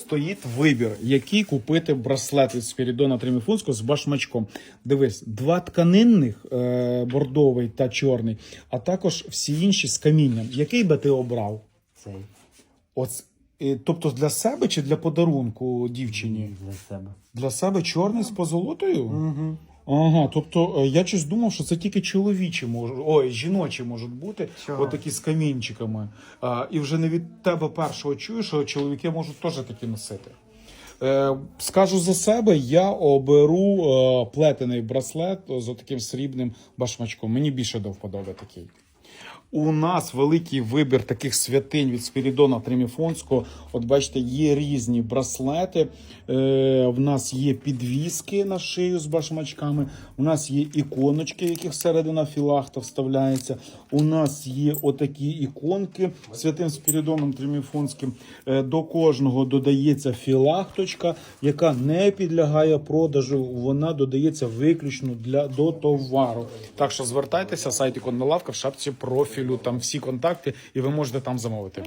Стоїть вибір, який купити браслет від Спірідона Триміфунського з башмачком. Дивись, два тканинних, е, бордовий та чорний, а також всі інші з камінням. Який би ти обрав? Цей Оц, е, тобто для себе чи для подарунку дівчині? для себе. Для себе чорний з позолотою? Угу. Ага, тобто е, я щось думав, що це тільки чоловічі можуть, ой, жіночі можуть бути, Чого? отакі з камінчиками. А, і вже не від тебе першого чую, що чоловіки можуть теж такі носити. Е, скажу за себе, я оберу е, плетений браслет з таким срібним башмачком. Мені більше до вподоби такий. У нас великий вибір таких святинь від Спірідона Триміфонського. От бачите, є різні браслети. Е, в нас є підвіски на шию з башмачками. У нас є іконочки, яких середина філахта вставляється. У нас є отакі іконки святим Спірідоном Триміфонським. Е, до кожного додається філахточка, яка не підлягає продажу. Вона додається виключно для до товару. Так що звертайтеся, сайт іконна лавка в шапці профілю. Там всі контакти, і ви можете там замовити.